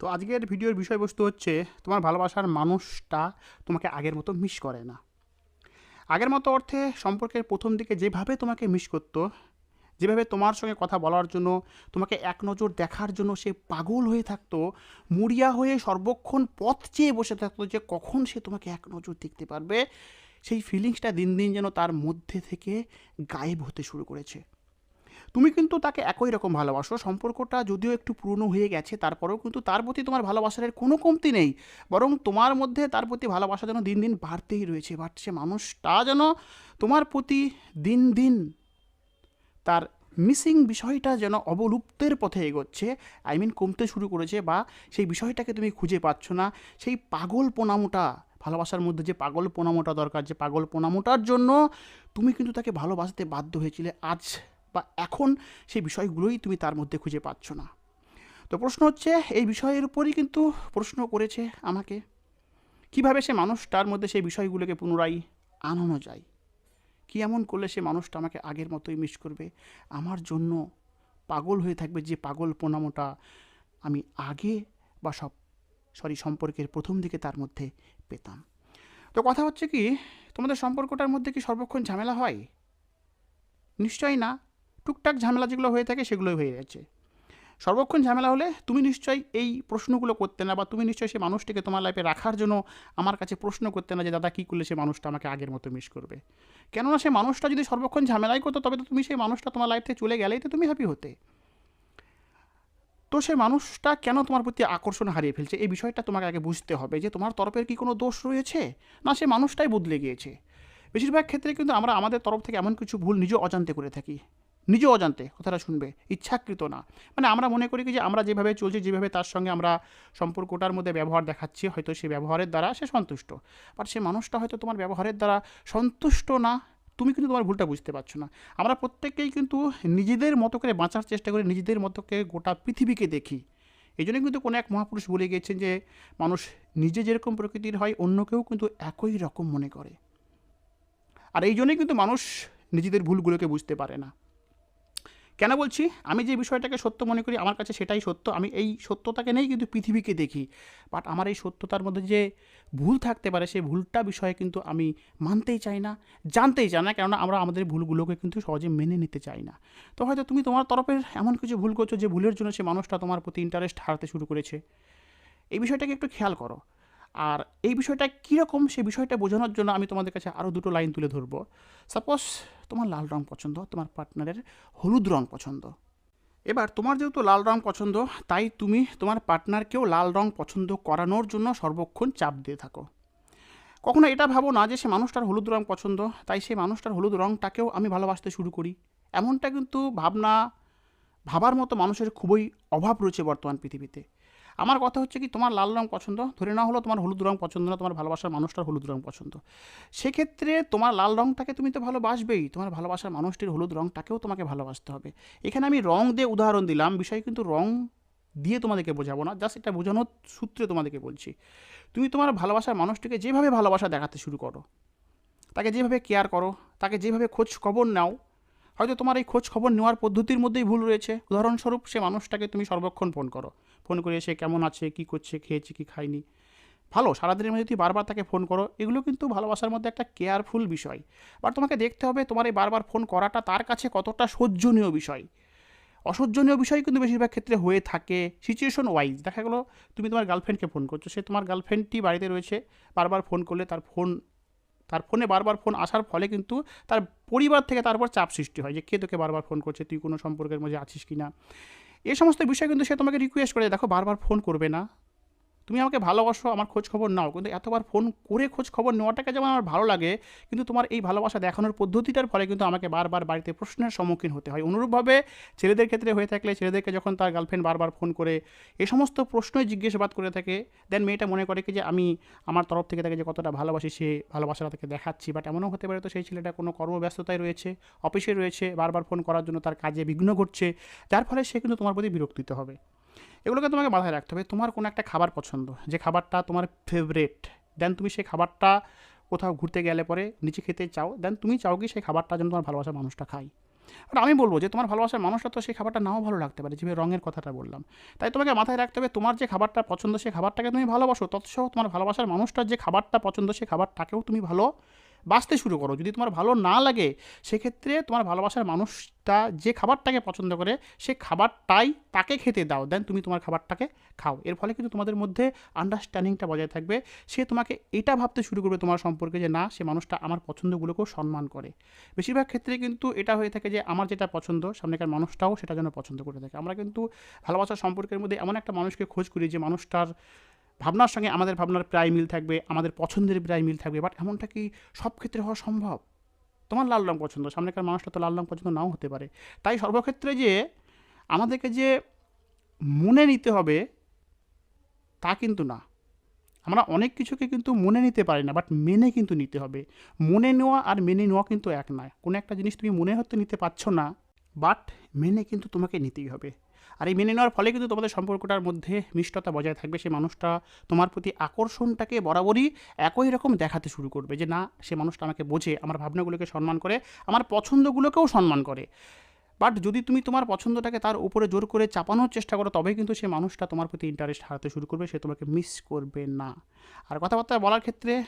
তো আজকের ভিডিওর বিষয়বস্তু হচ্ছে, তোমার ভালোবাসার মানুষটা তোমাকে আগের মতো মিস করে না। আগের মতো অর্থে সম্পর্কের প্রথম দিকে যেভাবে তোমাকে মিস করতো, যেভাবে তোমার সঙ্গে কথা বলার জন্য, তোমাকে এক নজর দেখার জন্য সে পাগল হয়ে থাকতো মুড়িয়া হয়ে সর্বক্ষণ পথ চেয়ে বসে থাকতো যে কখন সে তোমাকে এক নজর দেখতে পারবে, সেই ফিলিংসটা দিন দিন যেন তার মধ্যে থেকে গায়েব হতে শুরু করেছে। তুমি কিন্তু তাকে একই রকম ভালোবাসো। সম্পর্কটা যদিও একটু পুরনো হয়ে গেছে, তারপরেও কিন্তু তার প্রতি তোমার ভালোবাসার কোনো কমতি নেই। বরং তোমার মধ্যে তার প্রতি ভালোবাসা যেন দিন দিন বাড়তেই রয়েছে, বাড়ছে। মানুষটা যেন তোমার প্রতি দিন দিন তার মিসিং বিষয়টা যেন অবলুপ্তের পথে এগোচ্ছে। আই মিন কমতে শুরু করেছে বা সেই বিষয়টাকে তুমি খুঁজে পাচ্ছ না। সেই পাগল পোনামোটা ভালোবাসার মধ্যে যে পাগল পোনামোটা দরকার, যে পাগল পোনামোটার জন্য তুমি কিন্তু তাকে ভালোবাসতে বাধ্য হয়েছিলে। আজ বা এখন সেই বিষয়গুলোই তুমি তার মধ্যে খুঁজে পাচ্ছ না। তো প্রশ্ন হচ্ছে, এই বিষয়ের উপরই কিন্তু প্রশ্ন করেছে আমাকে। কীভাবে সে মানুষটার মধ্যে সেই বিষয়গুলোকে পুনরায় আনানো যায়? কি এমন করলে সে মানুষটা আমাকে আগের মতোই মিস করবে? আমার জন্য পাগল হয়ে থাকবে যে পাগল পোনামোটা আমি আগে বা সব সরি সম্পর্কের প্রথম দিকে তার মধ্যে পেতাম। তো কথা হচ্ছে কি, তোমাদের সম্পর্কটার মধ্যে কি সর্বক্ষণ ঝামেলা হয়? নিশ্চয়ই না। টুকটাক ঝামেলা যেগুলো হয়ে থাকে সেগুলোই হয়ে যাচ্ছে। সর্বক্ষণ ঝামেলা হলে তুমি নিশ্চয়ই এই প্রশ্নগুলো করতে না বা তুমি নিশ্চয়ই সেই মানুষটিকে তোমার লাইফে রাখার জন্য আমার কাছে প্রশ্ন করতে না যে, দাদা, কী করলে সে মানুষটা আমাকে আগের মতো মিস করবে? কেননা সে মানুষটা যদি সর্বক্ষণ ঝামেলাই করতো, তবে তো তুমি সেই মানুষটা তোমার লাইফ থেকে চলে গেলেই তো তুমি হ্যাপি হতে। তো সেই মানুষটা কেন তোমার প্রতি আকর্ষণ হারিয়ে ফেলছে? এই বিষয়টা তোমাকে আগে বুঝতে হবে যে, তোমার তরফের কি কোনো দোষ রয়েছে? না, সে মানুষটাই বদলে গিয়েছে। বেশিরভাগ ক্ষেত্রে কিন্তু আমরা আমাদের তরফ থেকে এমন কিছু ভুল নিজে অজান্তে করে থাকি। নিজে অজান্তে কথাটা শুনবে, ইচ্ছাকৃত না। মানে আমরা মনে করি কি যে আমরা যেভাবে চলছি, যেভাবে তার সঙ্গে আমরা সম্পর্কটার মধ্যে ব্যবহার দেখাচ্ছি, হয়তো সে ব্যবহারের দ্বারা সে সন্তুষ্ট। বাট সে মানুষটা হয়তো তোমার ব্যবহারের দ্বারা সন্তুষ্ট না, তুমি কিন্তু তোমার ভুলটা বুঝতে পারছ না। আমরা প্রত্যেককেই কিন্তু নিজেদের মতো করে বাঁচার চেষ্টা করি, নিজেদের মতো করে গোটা পৃথিবীকে দেখি। এই জন্য কিন্তু কোনো এক মহাপুরুষ বলে গিয়েছেন যে, মানুষ নিজে যেরকম প্রকৃতির হয়, অন্যকেও কিন্তু একই রকম মনে করে। আর এই জন্যই কিন্তু মানুষ নিজেদের ভুলগুলোকে বুঝতে পারে না। কেন বলছি? আমি যে বিষয়টাকে সত্য মনে করি, আমার কাছে সেটাই সত্য। আমি এই সত্যতাকে নেই কিন্তু পৃথিবীকে দেখি। বাট আমার এই সত্যতার মধ্যে যে ভুল থাকতে পারে, সেই ভুলটা বিষয়ে কিন্তু আমি মানতেই চাই না, জানতেই চাই না। কেননা আমরা আমাদের ভুলগুলোকে কিন্তু সহজে মেনে নিতে চাই না। তো হয়তো তুমি তোমার তরফের এমন কিছু ভুল করছ যে ভুলের জন্য সে মানুষটা তোমার প্রতি ইন্টারেস্ট হারাতে শুরু করেছে। এই বিষয়টাকে একটু খেয়াল করো। আর এই বিষয়টা কীরকম সে বিষয়টা বোঝানোর জন্য আমি তোমাদের কাছে আরও দুটো লাইন তুলে ধরবো। সাপোজ তোমার লাল রং পছন্দ, তোমার পার্টনারের হলুদ রং পছন্দ। এবার তোমার যেহেতু লাল রং পছন্দ, তাই তুমি তোমার পার্টনারকেও লাল রং পছন্দ করানোর জন্য সর্বক্ষণ চাপ দিয়ে থাকো। কখনো এটা ভাবো না যে সে মানুষটার হলুদ রং পছন্দ, তাই সেই মানুষটার হলুদ রংটাকেও আমি ভালোবাসতে শুরু করি। এমনটা কিন্তু ভাবনা, ভাবার মতো মানুষের খুবই অভাব রয়েছে বর্তমান পৃথিবীতে। আমার কথা হচ্ছে কি, তোমার লাল রং পছন্দ, ধরে না হলো তোমার হলুদ রং পছন্দ না, তোমার ভালোবাসার মানুষটার হলুদ রং পছন্দ। সেক্ষেত্রে তোমার লাল রংটাকে তুমি তো ভালোবাসবেই, তোমার ভালোবাসার মানুষটির হলুদ রংটাকেও তোমাকে ভালোবাসতে হবে। এখানে আমি রং দিয়ে উদাহরণ দিলাম, বিষয় কিন্তু রং দিয়ে তোমাদেরকে বোঝাবো না, জাস্ট এটা বোঝানোর সূত্রে তোমাদেরকে বলছি। তুমি তোমার ভালোবাসার মানুষটিকে যেভাবে ভালোবাসা দেখাতে শুরু করো, তাকে যেভাবে কেয়ার করো, তাকে যেভাবে খোঁজ খবর নাও হয়তো তোমার এই খোঁজ খবর নেওয়ার পদ্ধতির মধ্যেই ভুল রয়েছে। উদাহরণস্বরূপ সে মানুষটাকে তুমি সর্বক্ষণ ফোন করো। ফোন করে সে কেমন আছে, কী করছে, খেয়েছে, কি খায়নি। ভালো, সারাদিনের মধ্যে তুমি বারবার তাকে ফোন করো, এগুলো কিন্তু ভালোবাসার মধ্যে একটা কেয়ারফুল বিষয়। বাট তোমাকে দেখতে হবে তোমার এই বারবার ফোন করাটা তার কাছে কতটা সহ্যনীয় বিষয়। অসহ্যনীয় বিষয় কিন্তু বেশিরভাগ ক্ষেত্রে হয়ে থাকে সিচুয়েশন ওয়াইজ দেখা গেলো, তুমি তোমার গার্লফ্রেন্ডকে ফোন করছ, সে তোমার গার্লফ্রেন্ডটি বাড়িতে রয়েছে। বারবার ফোন করলে তার ফোন তার ফোনে বারবার ফোন আসার ফলে কিন্তু তার পরিবার থেকে তারপর চাপ সৃষ্টি হয় যে, কে তোকে বারবার ফোন করছে? তুই কোনো সম্পর্কের মধ্যে আছিস কি না? এ সমস্ত বিষয় কিন্তু সে তোমাকে রিকোয়েস্ট করে, দেখো, বারবার ফোন করবে না। তুমি আমাকে ভালোবাসো, আমার খোঁজ খবর নাও। কিন্তু এতবার ফোন করে খোঁজ খবর নেওয়াটাকে যেমন আমার ভালো লাগে, কিন্তু তোমার এই ভালোবাসা দেখানোর পদ্ধতিটার ফলে কিন্তু আমাকে বারবার বাড়িতে প্রশ্নের সম্মুখীন হতে হয়। অনুরূপভাবে ছেলেদের ক্ষেত্রে হয়ে থাকলে ছেলেদেরকে যখন তার গার্লফ্রেন্ড বারবার ফোন করে, এ সমস্ত প্রশ্নই জিজ্ঞাসাবাদ করে থাকে। দেন মেয়েটা মনে করে কি যে, আমি আমার তরফ থেকে তাকে যে কতটা ভালোবাসি, সে ভালোবাসাটা তাকে দেখাচ্ছি। বাট এমনও হতে পারে তো সেই ছেলেটা কোনো কর্মব্যস্ততায় রয়েছে, অফিসে রয়েছে, বারবার ফোন করার জন্য তার কাজে বিঘ্ন ঘটছে, যার ফলে সে কিন্তু তোমার প্রতি বিরক্তিত হবে। এগুলোকে তোমাকে মাথায় রাখতে হবে। তোমার কোনো একটা খাবার পছন্দ, যে খাবারটা তোমার ফেভারেট দেন তুমি সেই খাবারটা কোথাও ঘুরতে গেলে পরে নিচে খেতে চাও দেন তুমি চাও কি সেই খাবারটা যেন তোমার ভালোবাসার মানুষটা খায়। আর আমি বলব যে তোমার ভালোবাসার মানুষটা তো সেই খাবারটা নাও ভালো লাগতে পারে যেভাবে রঙের কথাটা বললাম। তাই তোমাকে মাথায় রাখতে হবে, তোমার যে খাবারটা পছন্দ সেই খাবারটাকে তুমি ভালোবাসো, তৎসহ তোমার ভালোবাসার মানুষটার যে খাবারটা পছন্দ সেই খাবারটাকেও তুমি ভালো বাঁচতে শুরু করো। যদি তোমার ভালো না লাগে, সেক্ষেত্রে তোমার ভালোবাসার মানুষটা যে খাবারটাকে পছন্দ করে, সে খাবারটাই তাকে খেতে দাও দেন তুমি তোমার খাবারটাকে খাও। এর ফলে কিন্তু তোমাদের মধ্যে আন্ডারস্ট্যান্ডিংটা বজায় থাকবে। সে তোমাকে এটা ভাবতে শুরু করবে তোমার সম্পর্কে যে, না, সে মানুষটা আমার পছন্দগুলোকেও সম্মান করে। বেশিরভাগ ক্ষেত্রে কিন্তু এটা হয়ে থাকে যে, আমার যেটা পছন্দ, সামনেকার মানুষটাও সেটা যেন পছন্দ করে থাকে। আমরা কিন্তু ভালোবাসার সম্পর্কের মধ্যে এমন একটা মানুষকে খোঁজ করি যে, মানুষটার ভাবনার সঙ্গে আমাদের ভাবনার প্রায় মিল থাকবে, আমাদের পছন্দের প্রায় মিল থাকবে বাট এমনটা কি সব ক্ষেত্রে হওয়া সম্ভব? তোমার লাল রং পছন্দ, সামনেকার মানুষটা তো লাল রং পছন্দ নাও হতে পারে। তাই সর্বক্ষেত্রে যে আমাদেরকে যে মনে নিতে হবে, তা কিন্তু না। আমরা অনেক কিছুকে কিন্তু মনে নিতে পারি না বাট মেনে কিন্তু নিতে হবে। মনে নেওয়া আর মেনে নেওয়া কিন্তু এক নয়। কোনো একটা জিনিস তুমি মনে হতে নিতে পারছ না বাট মেনে কিন্তু তোমাকে নিতেই হবে। আর এই মেনে নেওয়ার ফলে কিন্তু তোমাদের সম্পর্কটার মধ্যে মিষ্টতা বজায় থাকবে। সে মানুষটা তোমার প্রতি আকর্ষণটাকে বরাবরই একই রকম দেখাতে শুরু করবে যে, না, সে মানুষটা আমাকে বোঝে, আমার ভাবনাগুলোকে সম্মান করে, আমার পছন্দগুলোকেও সম্মান করে। বাট যদি তুমি তোমার পছন্দটাকে তার উপরে জোর করে চাপানোর চেষ্টা করো, তবেই কিন্তু সে মানুষটা তোমার প্রতি ইন্টারেস্ট হারাতে শুরু করবে, সে তোমাকে মিস করবে না। আর কথাবার্তা বলার ক্ষেত্রে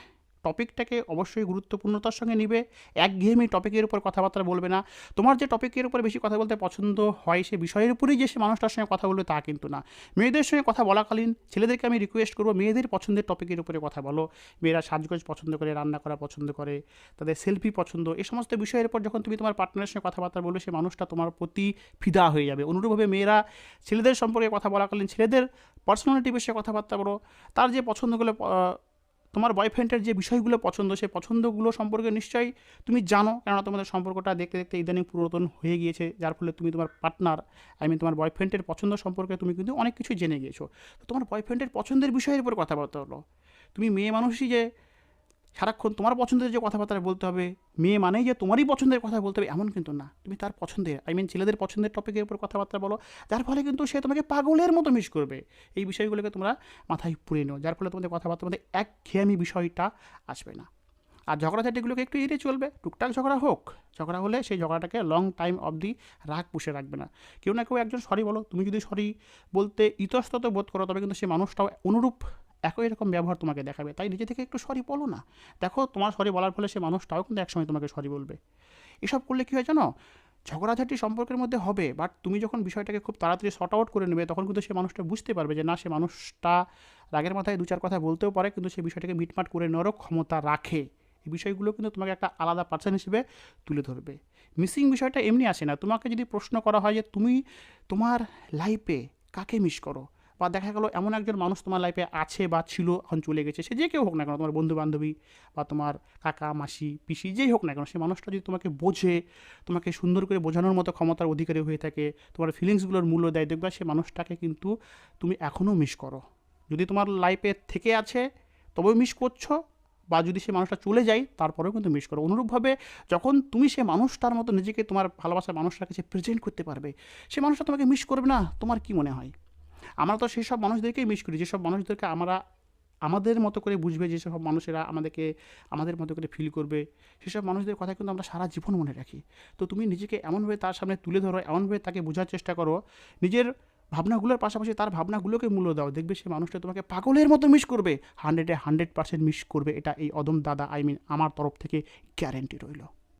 টপিকটাকে অবশ্যই গুরুত্বপূর্ণতার সঙ্গে নিবে। একঘেয়েমি টপিকের উপর কথাবার্তা বলবে না। তোমার যে টপিকের উপর বেশি কথা বলতে পছন্দ হয়, সে বিষয়ের উপরেই যে সে মানুষটার সঙ্গে কথা বলবে তা কিন্তু না। মেয়েদের সঙ্গে কথা বলাকালীন ছেলেদেরকে আমি রিকোয়েস্ট করব মেয়েদের পছন্দের টপিকের উপরে কথা বলো। মেয়েরা সাজগোজ পছন্দ করে, রান্না করা পছন্দ করে, তাদের সেলফি পছন্দ এই সমস্ত বিষয়ের উপর যখন তুমি তোমার পার্টনারের সঙ্গে কথাবার্তা বলবে, সে মানুষটা তোমার প্রতি ফিদা হয়ে যাবে। অনুরূপভাবে মেয়েরা ছেলেদের সম্পর্কে কথা বলাকালীন ছেলেদের পার্সোনালিটি বিষয়ে কথাবার্তা বলো। তার যে পছন্দগুলো তোমার বয়ফ্রেন্ডের যে বিষয়গুলো পছন্দ সে পছন্দগুলো সম্পর্কে নিশ্চয়ই তুমি জানো। কেননা তোমাদের সম্পর্কটা দেখতে দেখতে ইদানিং পুরাতন হয়ে গিয়েছে। যার ফলে তুমি তোমার পার্টনার আই মিন তোমার বয়ফ্রেন্ডের পছন্দ সম্পর্কে তুমি কিন্তু অনেক কিছু জেনে গিয়েছো। তো তোমার বয়ফ্রেন্ডের পছন্দের বিষয়ের উপর কথাবার্তা হলো। তুমি মেয়ে মানুষই যে সারাক্ষণ তোমার পছন্দের যে কথাবার্তা বলতে হবে, মেয়ে মানেই যে তোমারই পছন্দের কথা বলতে হবে, এমন কিন্তু না। তুমি তার পছন্দের আই মিন ছেলেদের পছন্দের টপিকের উপর কথাবার্তা বলো, যার ফলে কিন্তু সে তোমাকে পাগলের মতো মিস করবে। এই বিষয়গুলোকে তোমরা মাথায় পুরে নিও, যার ফলে তোমাদের কথাবার্তার মধ্যে এক খেয়ামি বিষয়টা আসবে না। আর ঝগড়াঝাটিগুলোকে একটু এড়িয়ে চলবে, টুকটাক ঝগড়া হোক। ঝগড়া হলে সেই ঝগড়াটাকে লং টাইম অবধি রাগ পুষে রাখবে না। কেউ না কেউ একজন সরি বলো, তুমি যদি সরি বলতে ইতস্তত বোধ করো, তবে কিন্তু সেই মানুষটাও অনুরূপ একই রকম ব্যবহার তোমাকে দেখাবে। তাই নিজে থেকে একটু সরি বলো না। দেখো তোমার সরি বলার ফলে সে মানুষটাও কিন্তু একসময় তোমাকে সরি বলবে। এসব করলে কী হয় জানো? ঝগড়াঝাটি সম্পর্কের মধ্যে হবে বাট তুমি যখন বিষয়টাকে খুব তাড়াতাড়ি শর্ট আউট করে নেবে, তখন কিন্তু সে মানুষটা বুঝতে পারবে যে না, সে মানুষটা রাগের মাথায় দু চার কথা বলতেও পারে, কিন্তু সে বিষয়টাকে মিটমাট করে নেওয়ারও ক্ষমতা রাখে। এই বিষয়গুলো কিন্তু তোমাকে একটা আলাদা পার্সন হিসেবে তুলে ধরবে। মিসিং বিষয়টা এমনি আসে না। তোমাকে যদি প্রশ্ন করা হয় যে, তুমি তোমার লাইফে কাকে মিস করো? বা দেখা গেলো এমন একজন মানুষ তোমার লাইফে আছে বা ছিল, এখন চলে গেছে, সে যে কেউ হোক না কেন, তোমার বন্ধু বান্ধবী বা তোমার কাকা, মাসি, পিসি, যেই হোক না কেন সেই মানুষটা যদি তোমাকে বোঝে, তোমাকে সুন্দর করে বোঝানোর মতো ক্ষমতার অধিকারী হয়ে থাকে, তোমার ফিলিংসগুলোর মূল্য দেয়, দেখবে সে মানুষটাকে কিন্তু তুমি এখনও মিস করো। যদি তোমার লাইফে থেকে আছে, তবেও মিস করছ, বা যদি সে মানুষটা চলে যায়, তারপরেও কিন্তু মিস করো। অনুরূপভাবে যখন তুমি সে মানুষটার মতো নিজেকে তোমার ভালোবাসার মানুষটার কাছে প্রেজেন্ট করতে পারবে, সে মানুষটা তোমাকে মিস করবে না, তোমার কি মনে হয়? আমরা তো সেই সব মানুষদেরকেই মিস করি, যেসব মানুষদেরকে আমরা, আমাদের মতো করে বুঝবে, যেসব মানুষেরা আমাদেরকে, আমাদের মতো করে ফিল করবে, সেসব মানুষদের কথা কিন্তু আমরা সারা জীবন মনে রাখি। তো তুমি নিজেকে এমনভাবে তার সামনে তুলে ধরো, এমনভাবে তাকে বোঝার চেষ্টা করো, নিজের ভাবনাগুলোর পাশাপাশি তার ভাবনাগুলোকে মূল্য দাও। দেখবে সে মানুষটা তোমাকে পাগলের মতো মিস করবে। হান্ড্রেডে হান্ড্রেড পার্সেন্ট মিস করবে। এটা এই অদম দাদা আই মিন আমার তরফ থেকে গ্যারেন্টি রইল।